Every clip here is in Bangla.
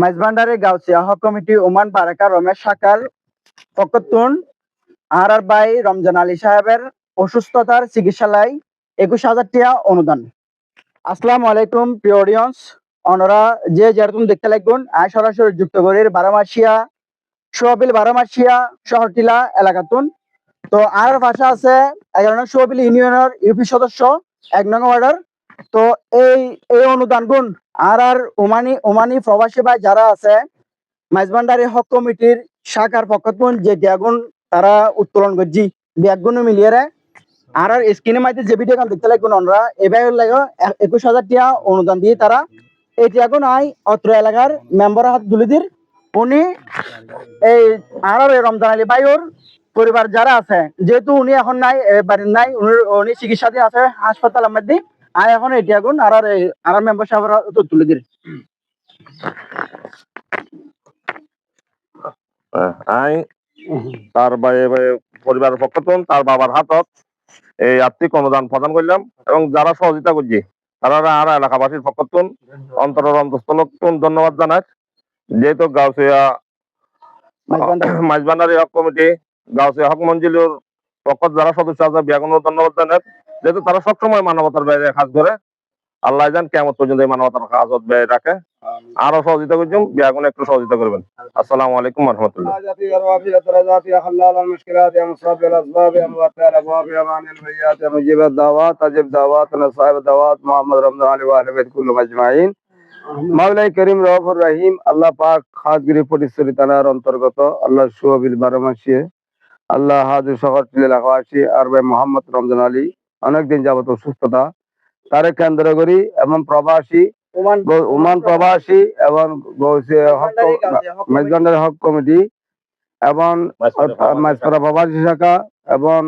মাইজবান্ডারে গাউসিয়া হক কমিটি ওমান বারাকা রমেশ সাকাল ফকতুন আর আর ভাই রমজান আলী সাহেবের অসুস্থতার চিকিৎসালয়, একুশ হাজার টিয়া অনুদান। আসসালামু আলাইকুম, প্রিয় অডিয়েন্স। অনরা, যে যেরকম দেখতে লাগবেন, আয় সরাসরি যুক্ত করির বারোমাসিয়া, সোয়াবিল বারোমাসিয়া শহরটিলা এলাকাতুন। তো আর ভাষা আছে, এগারো নং সোয়াবিল ইউনিয়নের ইউপি সদস্য, এক নং ওয়ার্ডার তো এই এই অনুদান গুণ আর আর ওমানি ওমানি প্রবাসী ভাই যারা আছে, মাইজবান্ডারি হক কমিটির শাখার পক্ষতুন যে দিয়াগুণ তারা উত্তোলন করছি ব্যাগগুণ মিলিয়ে রে। আর আর স্ক্রিনের মাঝে যে ভিডিও দেখতে লাগবেন আমরা এবার লাগে একুশ হাজার টিয়া অনুদান দিয়ে তারা এই টিয়াগুণ আই অত্র এলাকার মেম্বার হাত দুলিদির উনি এই আর আর রমজান আলী ভাইওর পরিবার যারা আছে, যেহেতু উনি এখন নাই বাড়ির নাই, উনি- উনি চিকিৎসাধীন আছে হাসপাতালের মধ্যে আয় এখন এই টিয়াগুণ আর আর আর আর মেম্বার হাতে তুলে দিন আই তার বাই- বাই- পরিবারের পক্ষ থেকে তার বাবার হাতত এই আর্থিক অনুদান প্রদান করলাম এবং যারা সহযোগিতা করছি তারা আর এলাকাবাসীর পক্ষ থেকে অন্তরের অন্তঃস্থলক ধন্যবাদ জানাই। যেহেতু গাউসিয়া মাইজবান্ডারি হক কমিটি গাউসিয়া হক মঞ্জিলুর পক্ষ যারা সদস্য আছে বিয়াগুন ধন্যবাদ জানাই। যেহেতু তারা সবসময় মানবতার বাইরে কাজ করে আল্লাহ জান কেমন পর্যন্ত এই মানবতার কাজ বেড়ে রাখে। আরও সহযোগিতা করছেন বিয়াগুন একটু সহযোগিতা করবেন। আসসালাম আলাইকুম রহমতুল্লাহ। করিম রহফুর রাহিম আল্লাহ পাক হাজগিরি পটিশ্বরী থানার অন্তর্গত আল্লাহ সুহবিল বারমাসিয়ে আল্লাহ হাজির শহর আর ভাই মোহাম্মদ রমজান আলী অনেকদিন যাবত অসুস্থতা। তারে কেন্দ্র করি এবং প্রবাসী ওমান প্রবাসী এবং গৌসিয়া হক কমিটি। এবং প্রবাসী শাখা এবং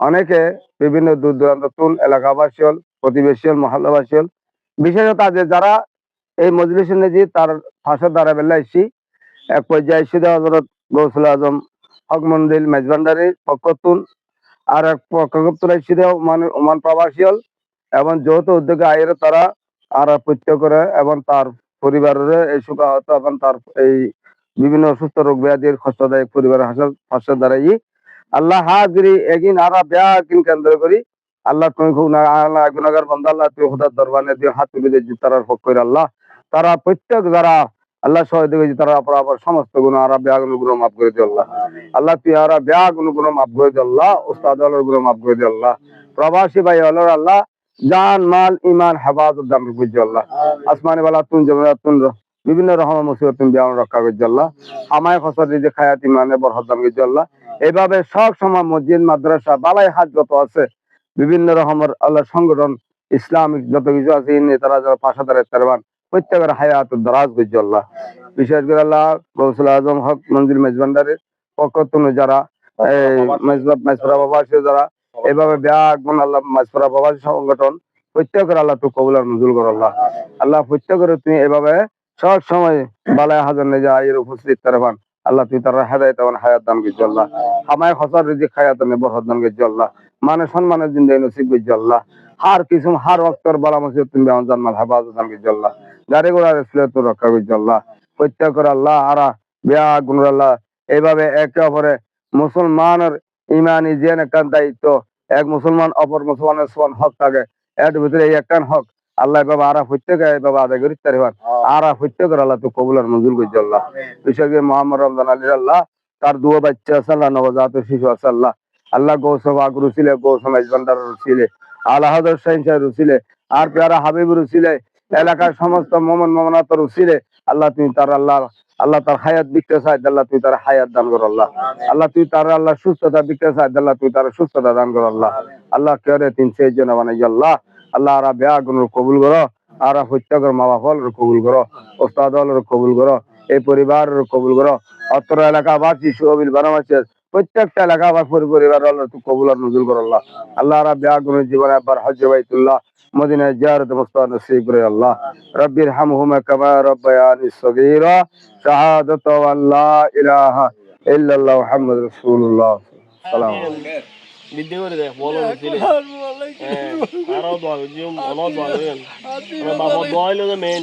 অনেকে বিভিন্ন দূর দূরান্ত তুন এলাকাবাসী হল প্রতিবেশী হল মহল্লাবাসী হল। বিশেষত আজ যারা এই মজলিসে নেজি তার ফাঁসের দ্বারা বেলাইছি এক পর্যায়ে সিদা হজরত গৌসুল আজম হক মন্দির মেজবান্ডারির পক্ষতুন আর এক পক্ষতুরাই সিদা ওমান ওমান প্রবাসী হল এবং যৌথ উদ্যোগে আয়ের তারা আর প্রত্যয় করে এবং তার পরিবারের এই সুখাহত এবং তার এই বিভিন্ন অসুস্থ রোগ ব্যাধির কষ্টদায়ক পরিবারের হাসল, ফাঁসের দ্বারাই আল্লাহ হা হাজরি এগিন আরা ব্যাকিন কেন্দ্র করি। আল্লাহ তুমি আল্লাহ গুনাগার বন্ধ, আল্লাহ তুই খুদার দরবানে দিয়ে হাত দিয়ে তারার পক্ষ করে আল্লাহ। তারা প্রত্যেক যারা আল্লাহ সহায় দিবে তারা অপরাপর সমস্ত গুণ আরা ব্যাগুন গুণ মাফ করে দিও আল্লাহ। আল্লাহ তুই আরা ব্যাগুন গুণ মাফ করে দিও আল্লাহ আলোর গুণ মাফ করে দিও আল্লাহ। প্রবাসী ভাই আলোর আল্লাহ, জান, মাল ইমান হেফাজত, দান বুঝছ আল্লাহ। আসমানি বালা, তুন জমিনা তুন বিভিন্ন রকমের মুসিবত তুমি বিয়ান রক্ষা করছ আল্লাহ। আমায় ফসল নিজে খায়াত ইমানে বরহত দান করছ আল্লাহ। এইভাবে সব সময় মসজিদ, মাদ্রাসা, বালাই হাত যত আছে, বিভিন্ন রকমের আল্লাহ সংগঠন, ইসলামিক যত কিছু আছে তারা যারা পাশা দাঁড়ায় তারবান প্রত্যেকের হায়াত দারাজ করছ আল্লাহ। বিশেষ করে আল্লাহ গৌসুল আজম হক মঞ্জিল মেজবান্ডারের পক্ষ যারা নজুল আল্লাহ। তুমি সব সময় হাজার আল্লাহ তুই হায়াত মানে সম্মানের জিন্দাই নসিব আল্লাহ। হার কিছু হার অক্তর বালা মসজিদ তুমি বেহন হেফাজত দান করছ আল্লাহ গাড়ি ঘোড়ার স্লেট তো রক্ষা করছ আল্লাহ প্রত্যেকের আল্লাহ আরা ব্যাগ গুণ আল্লাহ। এইভাবে একে অপরে মুসলমানের ইমানি যে একটা দায়িত্ব। এক মুসলমান অপর মুসলমানের সমান হক থাকে। এর ভিতরে এই একটান হক আল্লাহ বাবা আরা প্রত্যেকে বাবা আদায় করি তার আরা প্রত্যেকের আল্লাহ তো কবুলার মঞ্জুর করছে আল্লাহ বিশেষ মোহাম্মদ রমজান আলী আল্লাহ তার দুয়ো বাচ্চা আছে আল্লাহ নবজাত শিশু আছে আল্লাহ। আল্লাহ গৌসম আগ রুসিলে গৌসম ইজবান্ডার রুসিলে। আল্লাহ সাহেব রুসিলে আর পেয়ারা হাবিব রুসিলে এলাকার সমস্ত মোমন মোমনাত রুসিলে আল্লাহ তুমি তার আল্লাহ আল্লাহ তার হায়াত বিকতে চাই আল্লাহ তুই তার হায়াত দান কর আল্লাহ। আল্লাহ তুই তার আল্লাহ সুস্থতা বিকতে চাই আল্লাহ তুই তার সুস্থতা দান কর আল্লাহ। আল্লাহ কেরে তিন সেই জন বানাই আল্লাহ আল্লাহ আরা বেয়া গুণ কবুল করো আরা প্রত্যেকের মা বাপ কবুল করো ওস্তাদ কবুল করো এই পরিবার কবুল করো অত্র এলাকাবাসী সুবিল বানামাসী প্রত্যেকটা এলাকাবাসী পরিবার আল্লাহ তুই কবুল আর নজুল কর আল্লাহ আল্লাহ আরা বেয়া জীবনে একবার হজ বাইতুল্লাহ মদিনায় জিয়ারত মুস্তাদ নসিব করে আল্লাহ রব্বির হামহুমা কামা রব্বায়ানি সগীরা শাহাদাতু ইলাহা ইল্লাল্লাহ রাসূলুল্লাহ সালাম বিদ্যে করে দে বলো দিলে হ্যাঁ আরও দোয়া অনেক দোয়া মেন